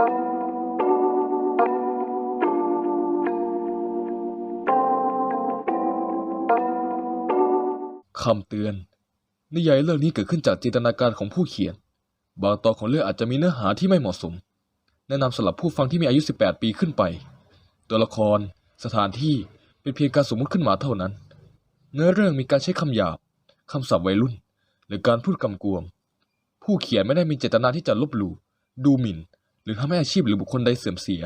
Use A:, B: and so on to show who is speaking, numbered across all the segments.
A: คำเตือน นิยายเรื่องนี้เกิดขึ้นจากจินตนาการของผู้เขียน บางตอนของเรื่องอาจจะมีเนื้อหาที่ไม่เหมาะสม แนะนำสำหรับผู้ฟังที่มีอายุ 18 ปีขึ้นไป ตัวละคร สถานที่เป็นเพียงการสมมติขึ้นมาเท่านั้น เนื้อเรื่องมีการใช้คำหยาบคำศัพท์วัยรุ่น หรือการพูดกำกวม ผู้เขียนไม่ได้มีเจตนาที่จะลบหลู่ดูหมิ่น รือทำให้อาชีพหรือบุคคลใดเสื่อมเสีย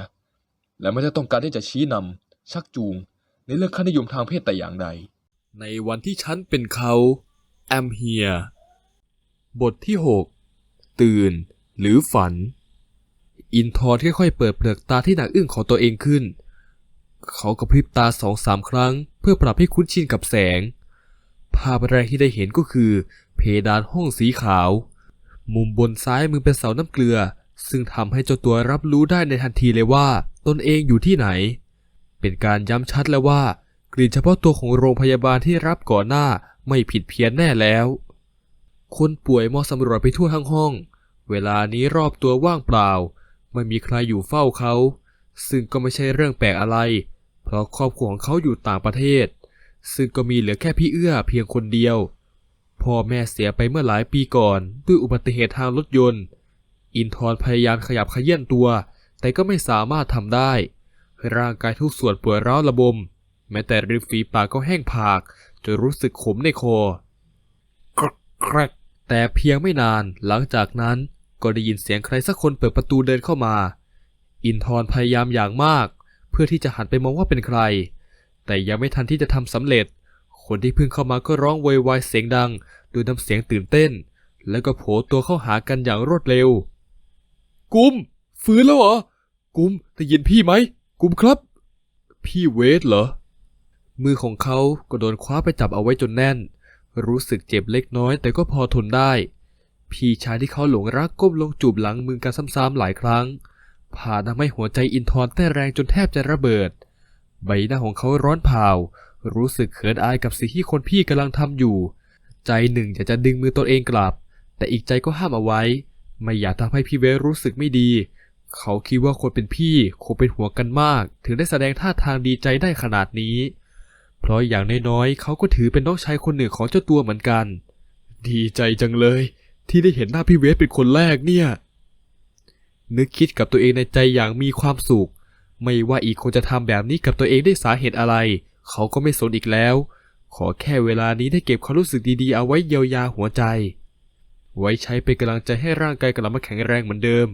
A: และไม่ได้ต้องการที่จะชี้นำชักจูง ในเรื่องค่านิยมทางเพศแต่อย่างใด
B: ในวันที่ฉันเป็นเขา I'm here บทที่ 6 ตื่น หรือฝัน อินทร์ค่อยๆเปิดเปลือกตาที่หนักอึ้งของตัวเองขึ้น เขากระพริบตาสองสามครั้ง เพื่อปรับให้คุ้นชินกับแสง ภาพแรกที่ได้เห็นก็คือ เพดานห้องสีขาว มุมบนซ้ายมือเป็นเสาน้ำเกลือ ซึ่งทำให้เจ้าตัวรับรู้ได้ในทันทีเลยว่า ตนเองอยู่ที่ไหน เป็นการย้ำชัดแล้วว่ากลิ่นเฉพาะตัวของโรงพยาบาลที่รับก่อนหน้าไม่ผิดเพี้ยนแน่แล้ว คนป่วยมองสำรวจไปทั่วทั้งห้อง เวลานี้รอบตัวว่างเปล่า ไม่มีใครอยู่เฝ้าเขา ซึ่งก็ไม่ใช่เรื่องแปลกอะไร เพราะครอบครัวของเขาอยู่ต่างประเทศ ซึ่งก็มีเหลือแค่พี่เอื้อเพียงคนเดียว พ่อแม่เสียไปเมื่อหลายปีก่อนด้วยอุบัติเหตุทางรถยนต์ อินทร์พยายามขยับขยื่นตัว แต่ก็ไม่สามารถทำได้ ร่างกายทุกส่วนปวดร้าวระบม แม้แต่ริมฝีปากก็แห้งผากจนรู้สึกขมในคอกรกแกรกแต่เพียงไม่นานหลังจากนั้นก็ได้ยินเสียงใครสักคนเปิดประตูเดินเข้ามา อินทร์พยายามอย่างมาก เพื่อที่จะหันไปมองว่าเป็นใคร แต่ยังไม่ทันที่จะทำสำเร็จ คนที่เพิ่งเข้ามาก็ร้องโวยวายเสียงดังโดยน้ำเสียงตื่นเต้น แล้วก็โผล่ตัวเข้าหากันอย่างรวดเร็ว กุม ฟื้นแล้วเหรอ กุมได้ยินพี่ไหม กุมครับ พี่เวทเหรอ มือของเขาก็โดนคว้าไปจับเอาไว้จนแน่น รู้สึกเจ็บเล็กน้อยแต่ก็พอทนได้ พี่ชายที่เขาหลงรักก้มลงจูบหลังมือกันซ้ำๆหลายครั้ง ผ่าทำให้หัวใจอินทร์เต้นแรงจนแทบจะระเบิด ใบหน้าของเขาร้อนเผารู้สึกเขินอายกับสิ่งที่คนพี่กำลังทำอยู่ ใจหนึ่งอยากจะดึงมือตนเองกลับ แต่อีกใจก็ห้ามเอาไว้ ไม่อยากทำให้พี่เวทรู้สึกไม่ดี เขาคิดว่าคนเป็นพี่คงเป็นห่วงกันมาก ถึงได้แสดงท่าทางดีใจได้ขนาดนี้ เพราะอย่างน้อยๆเขาก็ถือเป็นน้องชายคนหนึ่งของเจ้าตัวเหมือนกัน ดีใจจังเลย ที่ได้เห็นหน้าพี่เวทเป็นคนแรกเนี่ย นึกคิดกับตัวเองในใจอย่างมีความสุข ไม่ว่าอีกคนจะทำแบบนี้กับตัวเองได้สาเหตุอะไร เขาก็ไม่สนอีกแล้ว ขอแค่เวลานี้ได้เก็บความรู้สึกดีๆเอาไว้เยียวยาหัวใจ ไว้ใช้เป็นกำลังใจให้ร่างกายกลับมาแข็งแรงเหมือนเดิม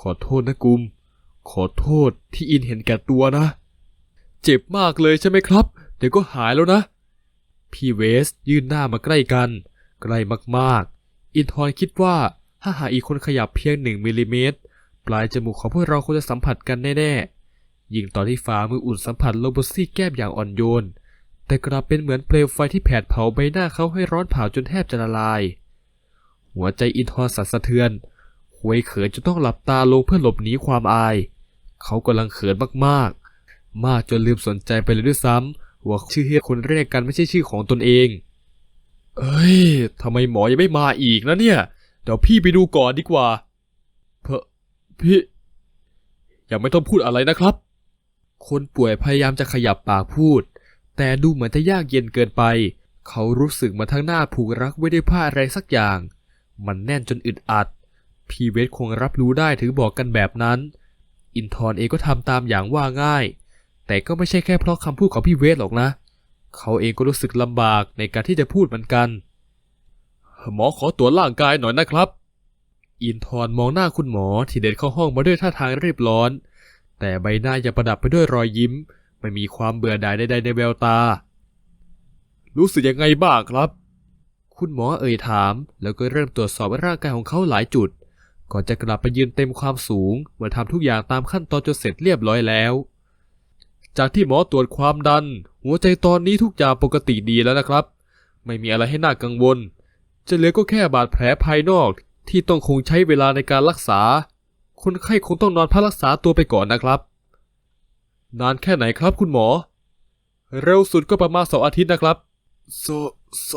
B: ขอโทษนะกุม ขอโทษที่อินเห็นแก่ตัวนะ เจ็บมากเลยใช่ไหมครับ เดี๋ยวก็หายแล้วนะ พี่เวสยื่นหน้ามาใกล้กัน ใกล้มากๆ อินทร์คิดว่าถ้าหากอีกคนขยับเพียงหนึ่งมิลลิเมตร ปลายจมูกของพวกเราคงจะสัมผัสกันแน่ๆ ยิ่งตอนที่ฝ่ามืออุ่นสัมผัสโลโบซี่แก้มอย่างอ่อนโยน แต่กลับเป็นเหมือนเปลวไฟที่แผดเผาใบหน้าเขาให้ร้อนเผาจนแทบจะละลาย หัวใจอินทร์สั่นสะเทือนหวยเขินจนต้องหลับตาลงเพื่อหลบหนีความอาย เขากำลังเขินมากๆ มากจนลืมสนใจไปเลยด้วยซ้ำว่าชื่อเฮียคนแรกกันไม่ใช่ชื่อของตนเอง เอ้ยทำไมหมอยังไม่มาอีกนะเนี่ย เดี๋ยวพี่ไปดูก่อนดีกว่า เพอพี่ยังไม่ต้องพูดอะไรนะครับ คนป่วยพยายามจะขยับปากพูด แต่ดูเหมือนจะยากเย็นเกินไป เขารู้สึกมาทั้งหน้าผูกรักไว้ด้วยผ้าอะไรสักอย่าง มันแน่นจนอึดอัด พี่เวทคงรับรู้ได้ถึงบอกกันแบบนั้น อินทร์เองก็ทำตามอย่างว่าง่าย แต่ก็ไม่ใช่แค่เพราะคำพูดของพี่เวทหรอกนะ เขาเองก็รู้สึกลำบากในการที่จะพูดเหมือนกัน หมอขอตรวจร่างกายหน่อยนะครับ อินทร์มองหน้าคุณหมอที่เดินเข้าห้องมาด้วยท่าทางรีบร้อน แต่ใบหน้ายังประดับไปด้วยรอยยิ้ม ไม่มีความเบื่อหน่ายใดๆในแววตา รู้สึกยังไงบ้างครับ คุณหมอเอ่ยถาม แล้วก็เริ่มตรวจสอบร่างกายของเขาหลายจุด ก่อนจะกลับไปยืนเต็มความสูงเมื่อทำทุกอย่างตามขั้นตอนจนเสร็จเรียบร้อยแล้ว จากที่หมอตรวจความดัน หัวใจตอนนี้ทุกอย่างปกติดีแล้วนะครับ ไม่มีอะไรให้น่ากังวล จะเหลือก็แค่บาดแผลภายนอกที่ต้องคงใช้เวลาในการรักษา คนไข้คงต้องนอนพักรักษาตัวไปก่อนนะครับ นานแค่ไหนครับคุณหมอ เร็วสุดก็ประมาณสองอาทิตย์นะครับสส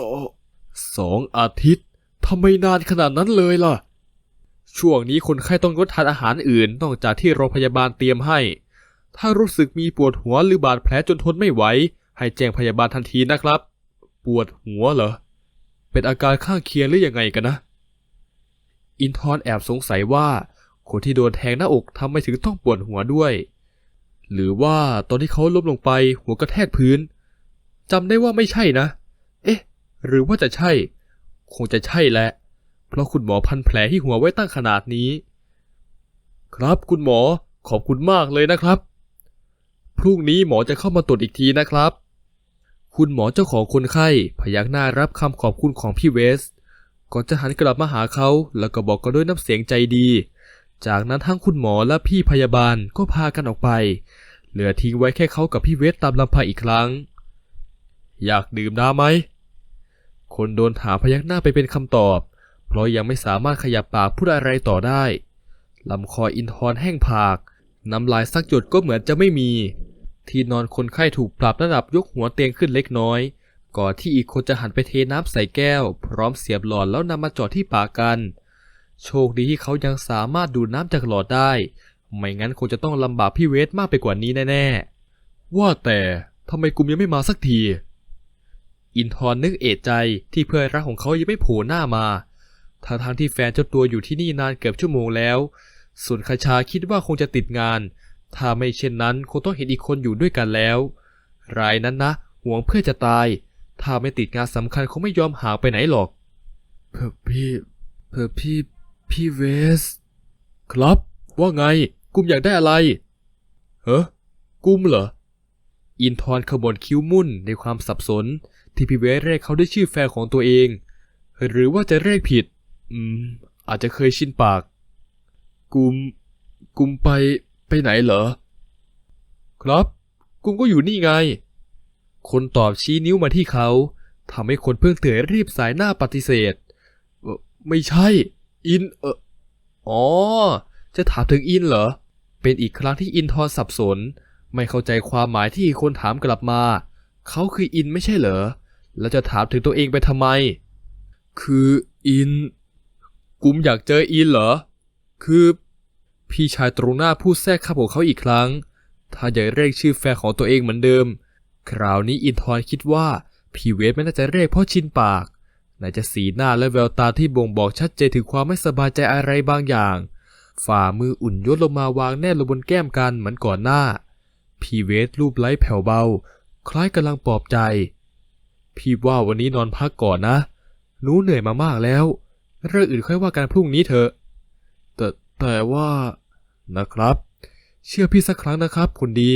B: สองอาทิตย์ทำไมนานขนาดนั้นเลยล่ะ ช่วงนี้คนไข้ต้องงดทานอาหารอื่นนอกจากที่โรงพยาบาลเตรียมให้ ถ้ารู้สึกมีปวดหัวหรือบาดแผลจนทนไม่ไหว ให้แจ้งพยาบาลทันทีนะครับ ปวดหัวเหรอ เป็นอาการข้างเคียงหรือยังไงกันนะ อินทอนแอบสงสัยว่า คนที่โดนแทงหน้าอกทำไมถึงต้องปวดหัวด้วย หรือว่าตอนที่เขาล้มลงไปหัวกระแทกพื้นจำได้ว่าไม่ใช่นะเอ๊ะ หรือว่าจะใช่ คงจะใช่แหละ เพราะคุณหมอพันแผลที่หัวไว้ตั้งขนาดนี้ ครับคุณหมอขอบคุณมากเลยนะครับ พรุ่งนี้หมอจะเข้ามาตรวจอีกทีนะครับ คุณหมอเจ้าของคนไข้พยักหน้ารับคำขอบคุณของพี่เวส ก่อนจะหันกลับมาหาเขาแล้วก็บอกกันด้วยน้ำเสียงใจดี จากนั้นทั้งคุณหมอและพี่พยาบาลก็พากันออกไป เหลือทิ้งไว้แค่เขากับพี่เวสตามลำพังอีกครั้ง อยากดื่มน้ำไหม คนโดนถามพยักหน้าไปเป็นคำตอบ เพราะยังไม่สามารถขยับปากพูดอะไรต่อได้ลำคออินทรแห้งผาก น้ำลายสักหยดก็เหมือนจะไม่มี ที่นอนคนไข้ถูกปรับระดับยกหัวเตียงขึ้นเล็กน้อย ก่อนที่อีกคนจะหันไปเทน้ำใส่แก้ว พร้อมเสียบหลอดแล้วนำมาจอดที่ปากกัน โชคดีที่เขายังสามารถดูดน้ำจากหลอดได้ ไม่งั้นคงจะต้องลำบากพี่เวทมากไปกว่านี้แน่ๆ ว่าแต่ทำไมกุมยังไม่มาสักที อินทร์นึกเอะใจที่เพื่อนรักของเขายังไม่โผล่หน้ามาทางทางๆที่แฟนเจ้าตัวอยู่ที่นี่นานเกือบชั่วโมงแล้ว ส่วนคาชาคิดว่าคงจะติดงาน ถ้าไม่เช่นนั้นคงต้องเห็นอีกคนอยู่ด้วยกันแล้ว รายนั้นนะห่วงเพื่อจะตาย ถ้าไม่ติดงานสำคัญคงไม่ยอมห่างไปไหนหรอก เพื่อพี่เพื่อพี่พี่เวส ครับ ว่าไง กุมอยากได้อะไรเฮ้อกุมเหรอ อินทร์ขบวนคิ้วมุ่นในความสับสน ที่พี่เวสเรียกเขาด้วยชื่อแฟนของตัวเอง หรือว่าจะเรียกผิด อืม อาจจะเคยชินปาก กุม กุมไปไปไหนเหรอ ครับ กุมก็อยู่นี่ไง คนตอบชี้นิ้วมาที่เขาทำให้คนเพิ่งตื่นรีบสายหน้าปฏิเสธ ไม่ใช่ อินเอออ๋อ จะถามถึงอินเหรอ เป็นอีกครั้งที่อินทอนสับสน ไม่เข้าใจความหมายที่คนถามกลับมา เขาคืออินไม่ใช่เหรอ แล้วจะถามถึงตัวเองไปทำไม คืออิน กุมอยากเจออินเหรอ คือ พี่ชายตรงหน้าพูดแทรกข้าของเขาอีกครั้ง ถ้าอยากเรียกชื่อแฟนของตัวเองเหมือนเดิม คราวนี้อินทร์คิดว่าพี่เวทไม่น่าจะเรียกเพราะชินปากน่าจะสีหน้าและแววตาที่บ่งบอกชัดเจนถึงความไม่สบายใจอะไรบางอย่าง ฝ่ามืออุ่นยดลงมาวางแน่ลงบนแก้มกันเหมือนก่อนหน้า พี่เวทรูปไล้แผ่วเบา คล้ายกำลังปลอบใจ พี่ว่าวันนี้นอนพักก่อนนะ หนูเหนื่อยมามากแล้ว เรื่องอื่นค่อยว่ากันพรุ่งนี้เถอะ แต่แต่ว่านะครับ เชื่อพี่สักครั้งนะครับคุณดี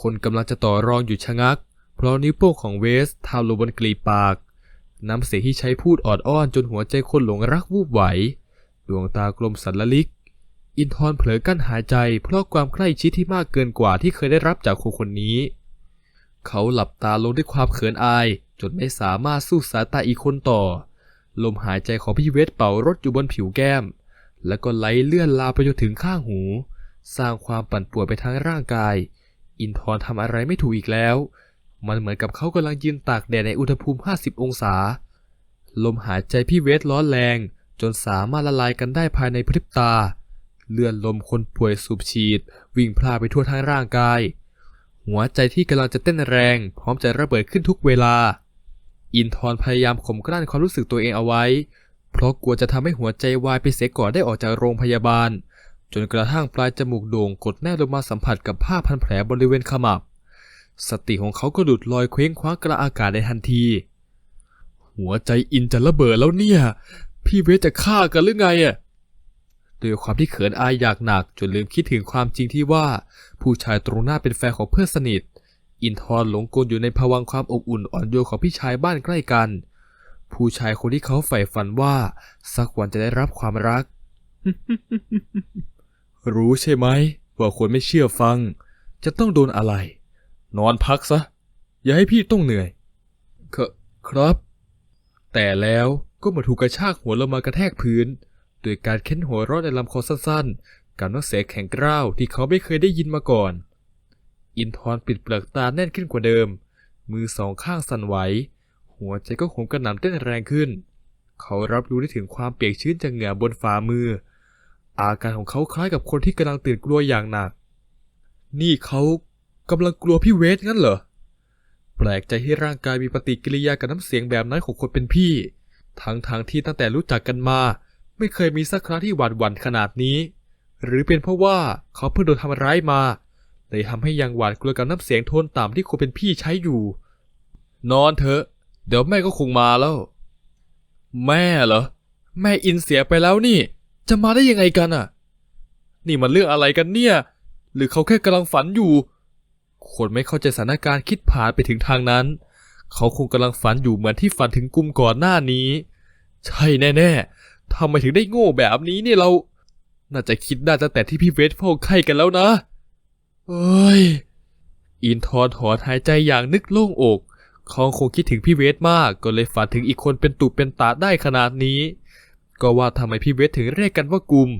B: คนกำลังจะต่อรองอยู่ชะงัก เพราะนิ้วโป้งของเวสทาลงบนกลีปาก น้ำเสียงที่ใช้พูดออดอ้อนจนหัวใจคนหลงรักวูบไหว ดวงตากลมสันละลิก อินทร์เผลอกั้นหายใจเพราะความใกล้ชิดที่มากเกินกว่าที่เคยได้รับจากคนคนนี้ เขาหลับตาลงด้วยความเขินอาย จนไม่สามารถสู้สายตาอีกคนต่อ ลมหายใจของพี่เวสเป่ารถอยู่บนผิวแก้ม แล้วก็ไหลเลื่อนลาไปจนถึงข้างหู สร้างความปั่นป่วนไปทั้งร่างกาย อินทร์ทำอะไรไม่ถูกอีกแล้ว มันเหมือนกับเขากำลังยืนตากแดดในอุณหภูมิ 50 องศา ลมหายใจพี่เวสร้อนแรง จนสามารถละลายกันได้ภายในพริบตา เลื่อนลมคนป่วยสูบฉีด วิ่งพลาไปทั่วทั้งร่างกาย หัวใจที่กำลังจะเต้นแรง พร้อมจะระเบิดขึ้นทุกเวลา อินทร์พยายามข่มกลั้นความรู้สึกตัวเองเอาไว้ เพราะกลัวจะทำให้หัวใจวายไปเสียก่อนได้ออกจากโรงพยาบาล จนกระทั่งปลายจมูกโด่งกดแนบลงมาสัมผัสกับผ้าพันแผลบริเวณขมับ สติของเขาก็หลุดลอยเคว้งคว้างกระอากาศในทันที หัวใจอินจะระเบิดแล้วเนี่ย พี่เวทจะฆ่ากันหรือไงอะด้วยความที่เขินอายอยากหนักจนลืมคิดถึงความจริงที่ว่า ผู้ชายตรงหน้าเป็นแฟนของเพื่อนสนิท อินทร์หลงกลอยู่ในภวังความอบอุ่นอ่อนโยนของพี่ชายบ้านใกล้กัน ผู้ชายคนที่เขาใฝ่ฝันว่า สักวันจะได้รับความรัก รู้ใช่ไหมว่าคนไม่เชื่อฟัง จะต้องโดนอะไร นอนพักซะ อย่าให้พี่ต้องเหนื่อยคครับ แต่แล้วก็มาถูกกระชากหัวลงมากระแทกพื้นโดยการเค้นหัวเรอดในลำคอสั้น กับน้ำเสียงแข็งกร้าวที่เขาไม่เคยได้ยินมาก่อน อินทร์ปิดเปลือกตาแน่นขึ้นกว่าเดิม มือสองข้างสั่นไหว หัวใจก็โหมกระหน่ำเต้นแรงขึ้น เขารับรู้ได้ถึงความเปียกชื้นจากเหงื่อบนฝ่ามือ อาการของเขาคล้ายกับคนที่กำลังตื่นกลัวอย่างหนัก นี่เขากำลังกลัวพี่เวทงั้นเหรอ แปลกใจที่ร่างกายมีปฏิกิริยากับน้ำเสียงแบบนั้นของคนเป็นพี่ ทั้งทางๆที่ตั้งแต่รู้จักกันมา ไม่เคยมีสักครั้งที่หวาดหวั่นขนาดนี้ หรือเป็นเพราะว่าเขาเพิ่งโดนทำร้ายมาเลยทำให้ยังหวาดกลัวกับน้ำเสียงโทนต่ำที่คนเป็นพี่ใช้อยู่ นอนเถอะ เดี๋ยวแม่ก็คงมาแล้ว แม่เหรอ แม่อินเสียไปแล้วนี่ จะมาได้ยังไงกันอะ นี่มันเรื่องอะไรกันเนี่ย หรือเขาแค่กำลังฝันอยู่ คนไม่เข้าใจสถานการณ์คิดผ่านไปถึงทางนั้น เขาคงกำลังฝันอยู่เหมือนที่ฝันถึงกลุ่มก่อนหน้านี้ ใช่แน่ๆทำไมถึงได้โง่แบบนี้เนี่ยเรา น่าจะคิดได้ตั้งแต่ที่พี่เวทเฝ้าไข้กันแล้วนะเอ้ย อินทอนถอนหายใจอย่างนึกโล่งอกเขาคงคิดถึงพี่เวทมาก ก็เลยฝันถึงอีกคนเป็นตุเป็นตาได้ขนาดนี้ ก็ว่าทำไมพี่เวทถึงเรียกกันว่ากลุ่ม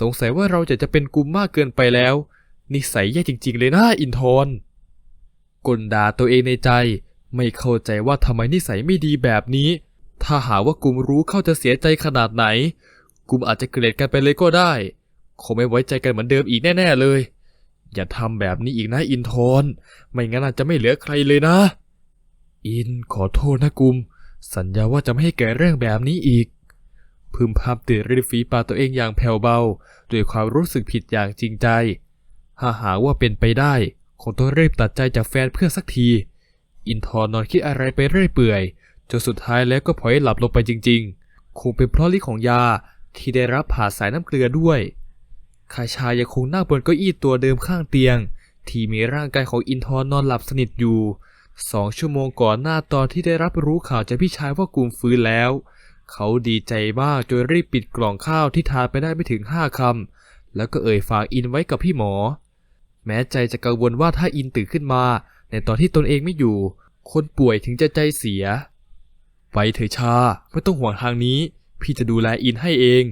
B: สงสัยว่าเราจะจะเป็นกลุ่มมากเกินไปแล้ว นิสัยแย่จริง ๆ เลยนะอินทอนกลด่าตัวเองในใจ ไม่เข้าใจว่าทำไมนิสัยไม่ดีแบบนี้ ถ้าหาว่ากลุ่มรู้เขาจะเสียใจขนาดไหน ลุ่มอาจจะเกลียดกันไปเลยก็ได้ คงไม่ไว้ใจกันเหมือนเดิมอีกแน่ ๆ เลย อย่าทำแบบนี้อีกนะอินทอนไม่งั้นอาจจะไม่เหลือใครเลยนะ อินขอโทษนะกุม สัญญาว่าจะไม่ให้แก่เรื่องแบบนี้อีก พึมพำตื่นริมฝีปาตัวเองอย่างแผ่วเบาด้วยความรู้สึกผิดอย่างจริงใจหาหาว่าเป็นไปได้คงต้องรีบตัดใจจากแฟนเพื่อสักที อินทร์นอนคิดอะไรไปเรื่อยเปื่อยจนสุดท้ายแล้วก็พลอยหลับลงไปจริงๆ คงเป็นเพราะฤทธิ์ของยา ที่ได้รับผ่าสายน้ำเกลือด้วย คาชายังคงนั่งบนเก้าอี้ตัวเดิมข้างเตียง ที่มีร่างกายของอินทร์นอนหลับสนิทอยู่สองชั่วโมงก่อนหน้าตอนที่ได้รับรู้ข่าวจากพี่ชายว่ากลุ่มฟื้นแล้ว เขาดีใจมากจนรีบปิดกล่องข้าวที่ทานไปได้ไม่ถึงห้าคำแล้วก็เอ่ยฝากอินไว้กับพี่หมอ แม้ใจจะกังวลว่าถ้าอินตื่นขึ้นมา ในตอนที่ตนเองไม่อยู่ คนป่วยถึงจะใจเสีย ไปเถอะชา ไม่ต้องห่วงทางนี้ พี่จะดูแลอินให้เอง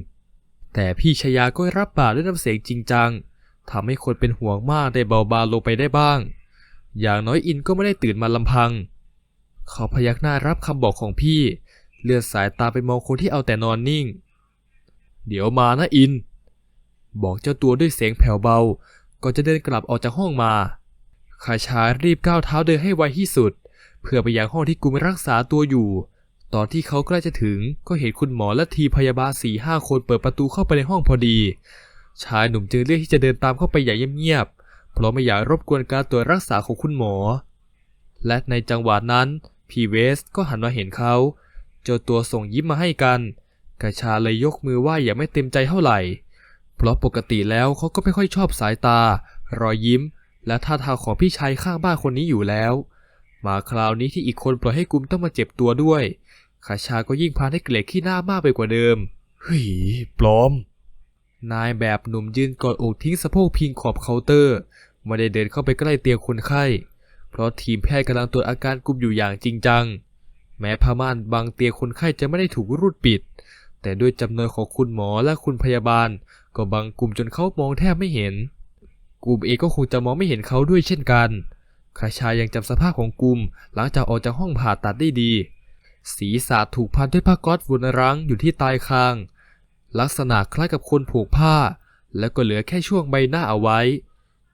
B: แต่พี่ชายาก็รับปากด้วยน้ำเสียงจริงจังทำให้คนเป็นห่วงมากได้เบาบางลงไปได้บ้าง อย่างน้อยอินก็ไม่ได้ตื่นมาลำพัง เขาพยักหน้ารับคำบอกของพี่ เลือดสายตาไปมองคนที่เอาแต่นอนนิ่ง เดี๋ยวมานะอิน บอกเจ้าตัวด้วยเสียงแผ่วเบาก่อนจะเดินกลับออกจากห้องมาคาชารีบก้าวเท้าเดินให้ไวที่สุด เพื่อไปยังห้องที่กุมรักษาตัวอยู่ ตอนที่เขาใกล้จะถึงก็เห็นคุณหมอและทีพยาบาลสี่ห้าคนเปิดประตูเข้าไปในห้องพอดี ชายหนุ่มจึงเลือกที่จะเดินตามเข้าไปอย่างเงียบๆเพราะไม่อยากรบกวนการตรวจรักษาของคุณหมอ และในจังหวะนั้นพีเวสก็หันมาเห็นเขาเจ้าตัวส่งยิ้มมาให้กันกระชาเลยยกมือไหว้อย่างไม่เต็มใจเท่าไหร่ เพราะปกติแล้วเขาก็ไม่ค่อยชอบสายตา รอยยิ้ม และท่าทางของพี่ชายข้างบ้านคนนี้อยู่แล้ว มาคราวนี้ที่อีกคนปล่อยให้กุมต้องมาเจ็บตัวด้วย คาชาก็ยิ่งพาให้เกลียดขี้หน้ามากไปกว่าเดิมเฮ้ยปลอม นายแบบหนุ่มยืนกอดอกทิ้งสะโพกพิงขอบเคาน์เตอร์ ไม่ได้เดินเข้าไปใกล้เตียงคนไข้ เพราะทีมแพทย์กำลังตรวจอาการกุมอยู่อย่างจริงจัง แม้ผ้าม่านบางเตียงคนไข้จะไม่ได้ถูกรูดปิด แต่ด้วยจำนวนของคุณหมอและคุณพยาบาล ก็บังกลุ่มจนเขามองแทบไม่เห็น กลุ่มเองก็คงจะมองไม่เห็นเขาด้วยเช่นกันคาชายังจำสภาพของกลุ่มหลังจากออกจากห้องผ่าตัดได้ดี ศีรษะถูกพันด้วยผ้าก๊อซวนรังอยู่ที่ปลายคาง ลักษณะคล้ายกับคนผูกผ้า แล้วก็เหลือแค่ช่วงใบหน้าเอาไว้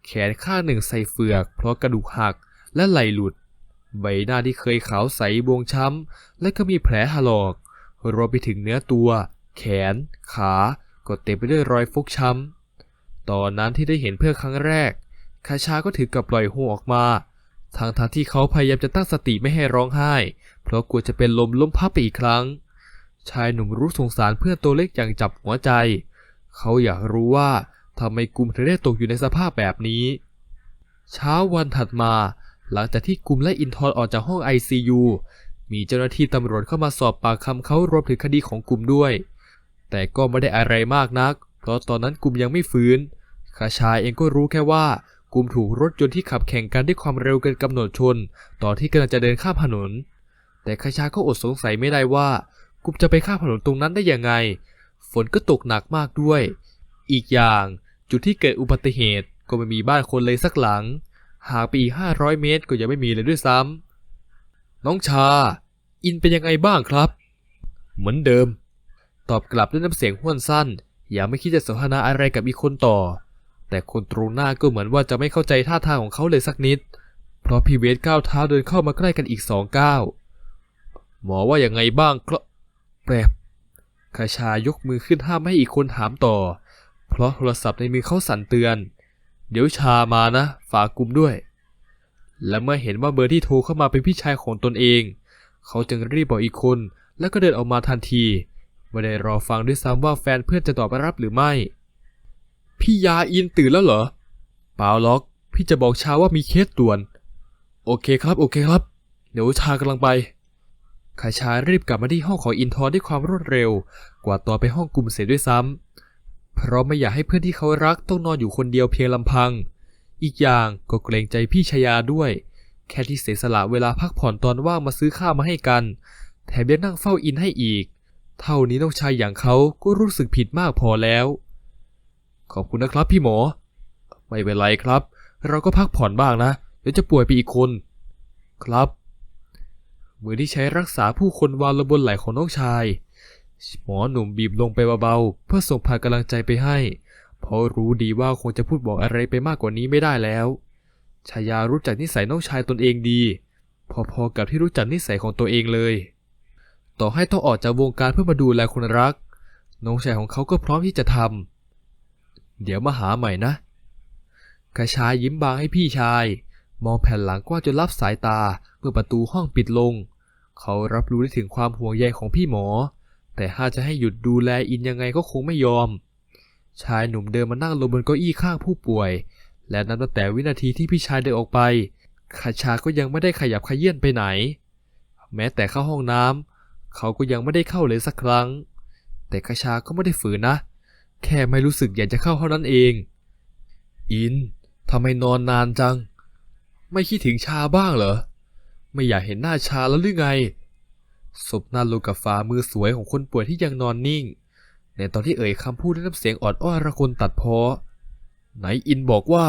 B: แขนข้างหนึ่งใส่เฟือก เพราะกระดูกหักและไหลหลุด ใบหน้าที่เคยขาวใสบวงช้ำ และก็มีแผลถลอกรวมไปถึงเนื้อตัว แขน ขาก็เต็มไปด้วยรอยฟกช้ำตอนนั้นที่ได้เห็นเพื่อครั้งแรก คาชาก็ถือกับปล่อยหัวออกมา ทางทางที่เขาพยายามจะตั้งสติไม่ให้ร้องไห้ เพราะกลัวจะเป็นลมล้มพับไปอีกครั้ง ชายหนุ่มรู้สงสารเพื่อนตัวเล็กอย่างจับหัวใจ เขาอยากรู้ว่าทำไมกลุ่มถึงได้ตกอยู่ในสภาพแบบนี้ เช้าวันถัดมา หลังจากที่กลุ่มและอินทร์ออกจากห้อง ICU มีเจ้าหน้าที่ตำรวจเข้ามาสอบปากคำเขารวมถึงคดีของกลุ่มด้วย แต่ก็ไม่ได้อะไรมากนัก เพราะตอนนั้นกลุ่มยังไม่ฟื้น คาชาเองก็รู้แค่ว่า กลุ่มถูกรถยนต์ที่ขับแข่งกันด้วยความเร็วเกินกำหนดชนตอนที่กำลังจะเดินข้ามถนน แต่คาชาก็อดสงสัยไม่ได้ว่า กลุ่มจะไปข้ามถนนตรงนั้นได้ยังไง ฝนก็ตกหนักมากด้วย อีกอย่างจุดที่เกิดอุบัติเหตุก็ไม่มีบ้านคนเลยสักหลัง หากไปอีกห้าร้อยเมตรก็ยังไม่มีเลยด้วยซ้ำน้องชา อินเป็นยังไงบ้างครับ เหมือนเดิม ตอบกลับด้วยน้ำเสียงห้วนสั้น อย่าไม่คิดจะสนทนาอะไรกับอีกคนต่อ แต่คนตรงหน้าก็เหมือนว่าจะไม่เข้าใจท่าทางของเขาเลยสักนิด เพราะพี่เวทก้าวเท้าเดินเข้ามาใกล้กันอีกสองก้าวหมอว่าอย่างไงบ้างครับแปรบคาชายกมือขึ้นห้ามไม่ให้อีกคนถามต่อ เพราะโทรศัพท์ในมือเขาสั่นเตือน เดี๋ยวชามานะ ฝากกลุ่มด้วย และเมื่อเห็นว่าเบอร์ที่โทรเข้ามาเป็นพี่ชายของตนเอง เขาจึงรีบบอกอีกคน แล้วก็เดินออกมาทันที ไม่ได้รอฟังด้วยซ้ำว่าแฟนเพื่อนจะตอบรับหรือไม่ พี่ยาอินตื่นแล้วเหรอ เปล่าล็อก พี่จะบอกชาว่ามีเคสด่วน โอเคครับโอเคครับ เดี๋ยวชากำลังไปขายชารีบกลับมาที่ห้องของอินทร์ด้วยความรวดเร็ว กว่าต่อไปห้องกลุ่มเสียด้วยซ้ำเพราะไม่อยากให้เพื่อนที่เขารักต้องนอนอยู่คนเดียวเพียงลำพัง อีกอย่างก็เกรงใจพี่ชายาด้วย แค่ที่เสียสละเวลาพักผ่อนตอนว่างมาซื้อข้าวมาให้กัน แถมยังนั่งเฝ้าอินให้อีก เท่านี้น้องชายอย่างเขาก็รู้สึกผิดมากพอแล้ว ขอบคุณนะครับพี่หมอ ไม่เป็นไรครับ เราก็พักผ่อนบ้างนะ เดี๋ยวจะป่วยไปอีกคน ครับ มือที่ใช้รักษาผู้คนวางลงบนไหล่ของน้องชาย หมอหนุ่มบีบลงไปเบาๆ เพื่อส่งพากำลังใจไปให้ เพราะรู้ดีว่าคงจะพูดบอกอะไรไปมากกว่านี้ไม่ได้แล้วชายารู้จักนิสัยน้องชายตนเองดี พอๆกับที่รู้จักนิสัยของตัวเองเลย ต่อให้ต้องออกจากวงการเพื่อมาดูแลคนรัก น้องชายของเขาก็พร้อมที่จะทำ เดี๋ยวมาหาใหม่นะกระชายยิ้มบางให้พี่ชาย มองแผ่นหลังกว้างจนรับสายตาเมื่อประตูห้องปิดลง เขารับรู้ได้ถึงความห่วงใยของพี่หมอ แต่ถ้าจะให้หยุดดูแลอินยังไงก็คงไม่ยอม ชายหนุ่มเดินมานั่งลงบนเก้าอี้ข้างผู้ป่วย และนับตั้งแต่วินาทีที่พี่ชายเดินออกไปคาชาก็ยังไม่ได้ขยับขยื่นไปไหน แม้แต่เข้าห้องน้ำเขาก็ยังไม่ได้เข้าเลยสักครั้ง แต่คาชาก็ไม่ได้ฝืนนะ แค่ไม่รู้สึกอยากจะเข้าเท่านั้นเอง อินทำไมนอนนานจัง ไม่คิดถึงชาบ้างเหรอ ไม่อยากเห็นหน้าชาแล้วหรือไงศพหน้าลงกับฝ่ามือสวยของคนป่วยที่ยังนอนนิ่ง ในตอนที่เอ่ยคำพูดด้วยน้ำเสียงอ่อดอ้อนระคนตัดเพอ ไหนอินบอกว่า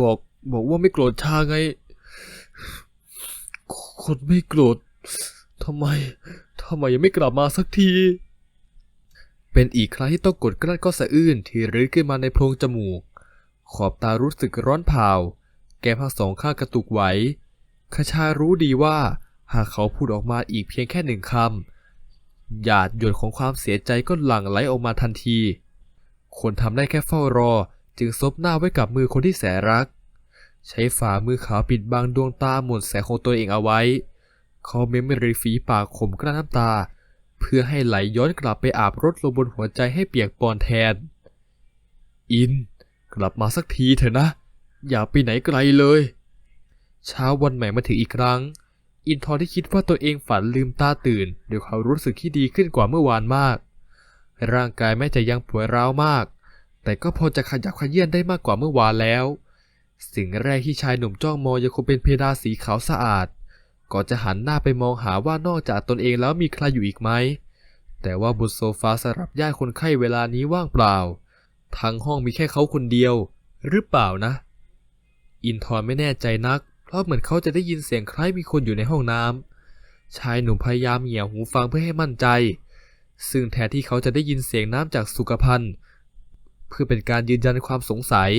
B: บอกบอกว่าไม่โกรธชาไง คนไม่โกรธทำไมทำไมยังไม่กลับมาสักที เป็นอีกครั้งที่ต้องกดกลั้นก็สะอื้นที่รื้อขึ้นมาในโพรงจมูก ขอบตารู้สึกร้อนเผาแก้มทั้งสองข้างกระตุกไหวคชารู้ดีว่า หากเขาพูดออกมาอีกเพียงแค่หนึ่งคำหยาดหยดของความเสียใจก็หลั่งไหลออกมาทันที คนทำได้แค่เฝ้ารอ จึงซบหน้าไว้กับมือคนที่แสนรัก ใช้ฝ่ามือขาวปิดบังดวงตาหมดแสงของตัวเองเอาไว้ เขาเม้มริฝีปากข่มกลั้นน้ำตา เพื่อให้ไหลย้อนกลับไปอาบรถลงบนหัวใจให้เปียกปอนแทน อิน กลับมาสักทีเถอะนะ อย่าไปไหนไกลเลย เช้าวันใหม่มาถึงอีกครั้ง อินทร์ที่คิดว่าตัวเองฝันลืมตาตื่นด้วยความรู้สึกที่ดีขึ้นกว่าเมื่อวานมาก ร่างกายแม้จะยังป่วดร้าวมาก แต่ก็พอจะขยับขยื่นได้มากกว่าเมื่อวานแล้ว สิ่งแรกที่ชายหนุ่มจ้องมองยังคงเป็นเพดานสีขาวสะอาด ก่อนจะหันหน้าไปมองหาว่านอกจากตนเองแล้วมีใครอยู่อีกไหม แต่ว่าบนโซฟาสำหรับญาติคนไข้เวลานี้ว่างเปล่า ทั้งห้องมีแค่เขาคนเดียว หรือเปล่านะ อินทร์ไม่แน่ใจนัก เพราะเหมือนเขาจะได้ยินเสียงคล้ายมีคนอยู่ในห้องน้ำ ชายหนุ่มพยายามเหยี่ยวหูฟังเพื่อให้มั่นใจ ซึ่งแทนที่เขาจะได้ยินเสียงน้ำจากสุขภัณฑ์เพื่อเป็นการยืนยันความสงสัย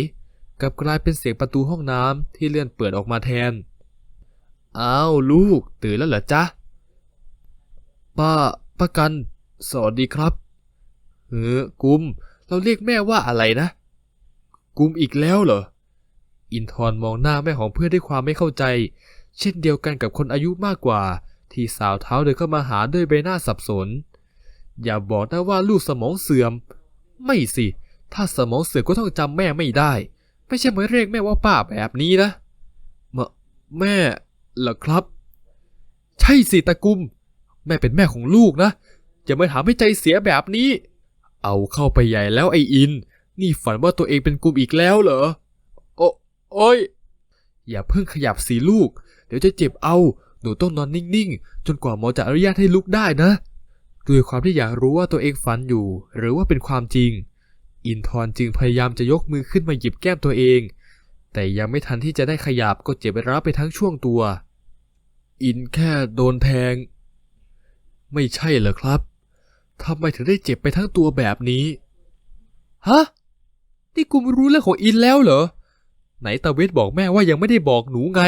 B: กลับกลายเป็นเสียงประตูห้องน้ำที่เลื่อนเปิดออกมาแทน อ้าวลูก ตื่นแล้วเหรอจ๊ะ ป้าป้ากัน สวัสดีครับเออกุม เราเรียกแม่ว่าอะไรนะ กุมอีกแล้วเหรอ อินทร์มองหน้าแม่ของเพื่อนด้วยความไม่เข้าใจ เช่นเดียวกันกับคนอายุมากกว่า ที่สาวเท้าเดินเข้ามาหาด้วยใบหน้าสับสน อย่าบอกนะว่าลูกสมองเสื่อม ไม่สิ ถ้าสมองเสื่อมก็ต้องจำแม่ไม่ได้ ไม่ใช่มาเรียกแม่ว่าป้าแบบนี้นะมแม่ เหรอครับ ใช่สิตะกุม แม่เป็นแม่ของลูกนะอย่ามาถามให้ใจเสียแบบนี้ เอาเข้าไปใหญ่แล้วไออิน นี่ฝันว่าตัวเองเป็นกุมอีกแล้วเหรอ โอโอ้ยอย่าเพิ่งขยับสีลูก เดี๋ยวจะเจ็บเอา หนูต้องนอนนิ่งๆ จนกว่าหมอจะอนุญาตให้ลุกได้นะด้วยความที่อยากรู้ว่าตัวเองฝันอยู่ หรือว่าเป็นความจริง อินทร์จึงพยายามจะยกมือขึ้นมาหยิบแก้มตัวเอง แต่ยังไม่ทันที่จะได้ขยับก็เจ็บร้าวไปทั้งช่วงตัว อินแค่โดนแทง ไม่ใช่เหรอครับทำไมถึงได้เจ็บไปทั้งตัวแบบนี้ ฮะ นี่กุมรู้เรื่องของอินแล้วเหรอ ไหนตาเวทบอกแม่ว่ายังไม่ได้บอกหนูไง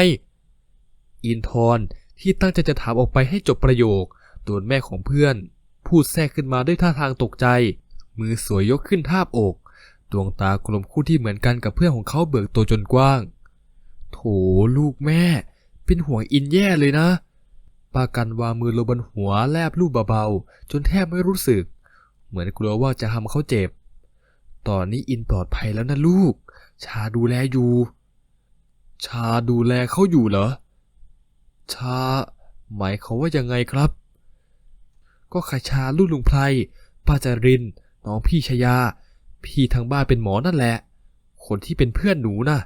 B: อินทอนที่ตั้งใจจะถามออกไปให้จบประโยคโดนแม่ของเพื่อน พูดแทรกขึ้นมาด้วยท่าทางตกใจ มือสวยยกขึ้นทาบอก ดวงตากลมคู่ที่เหมือนกันกับเพื่อนของเขาเบิกตัวจนกว้าง โถลูกแม่ เป็นห่วงอินแย่เลยนะป้ากันวางมือลงบนหัวแลบลูบเบาๆ จนแทบไม่รู้สึก เหมือนกลัวว่าจะทำเขาเจ็บ ตอนนี้อินปลอดภัยแล้วนะลูก ชาดูแลอยู่ ชาดูแลเขาอยู่เหรอ ชา หมายเขาว่ายังไงครับ ก็ขชาลูกลุงไพรป้าจาริน น้องพี่ชยา พี่ทางบ้านเป็นหมอนั่นแหละ คนที่เป็นเพื่อนหนูนะ่ะ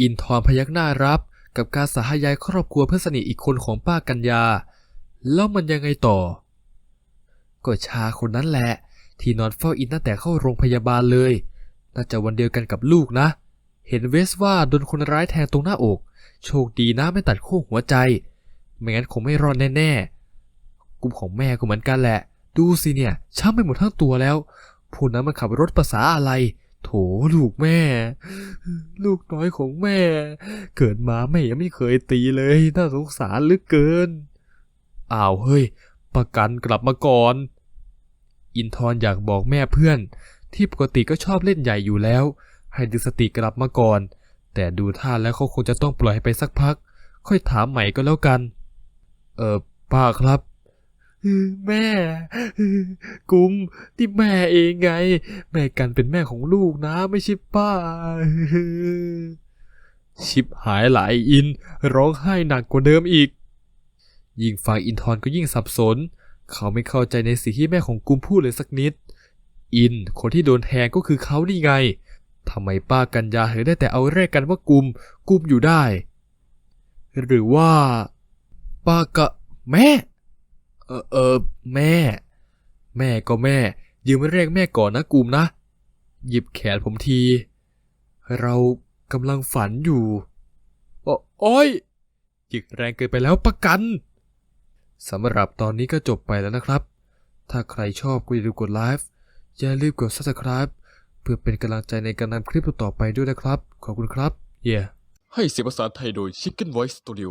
B: อินทร์พยักหน้ารับกับการสหายายครอบครัวเพื่อนสนิทอีกคนของป้ากัญญา แล้วมันยังไงต่อ ก็ชาคนนั้นแหละ ที่นอนเฝ้าอินตั้งแต่เข้าโรงพยาบาลเลย น่าจะวันเดียวกันกับลูกนะ เห็นเวสว่าโดนคนร้ายแทงตรงหน้าอก โชคดีนะไม่ตัดขั้วหัวใจ ไม่งั้นคงไม่รอดแน่ๆกลุ่มของแม่ก็เหมือนกันแหละ ดูสิเนี่ยช้ำไปหมดทั้งตัวแล้ว ผู้นั้นมันขับรถภาษาอะไร โถลูกแม่ ลูกน้อยของแม่ เกิดมาแม่ยังไม่เคยตีเลย น่าสงสารเหลือเกิน อ้าวเฮ้ย ประกันกลับมาก่อน อินทร์อยากบอกแม่เพื่อน ที่ปกติก็ชอบเล่นใหญ่อยู่แล้ว ให้ดึงสติกลับมาก่อน แต่ดูท่าแล้วเขาคงจะต้องปล่อยให้ไปสักพัก ค่อยถามใหม่ก็แล้วกัน เออป้าครับ แม่ กุมที่แม่เองไง แม่กันเป็นแม่ของลูกนะไม่ใช่ป้า ชิบหายหลายอิน ร้องไห้หนักกว่าเดิมอีก ยิ่งฟังอินทร์ก็ยิ่งสับสน เขาไม่เข้าใจในสิ่งที่แม่ของกุมพูดเลยสักนิด อินคนที่โดนแทงก็คือเขานี่ไงทำไมป้ากัญญาถึงได้แต่เอาแรกกันว่ากุม กุมอยู่ได้ หรือว่า ป้ากะแม่ ออเออแม่ แม่ก็แม่ ยืมเรียกแม่ก่อนนะกุมนะ หยิบแขนผมที เรากำลังฝันอยู่โอ้ยหยิกแรงเกินไปแล้วประกันสำหรับตอนนี้ก็จบไปแล้วนะครับ ถ้าใครชอบก็อย่าลืมกดไลฟ์อย่าลืมกด subscribe เพื่อเป็นกำลังใจในการนำคลิปต่อไปด้วยนะครับ ขอบคุณครับ เย่
A: ให้เสียงภาษาไทยโดย Chicken Voice Studio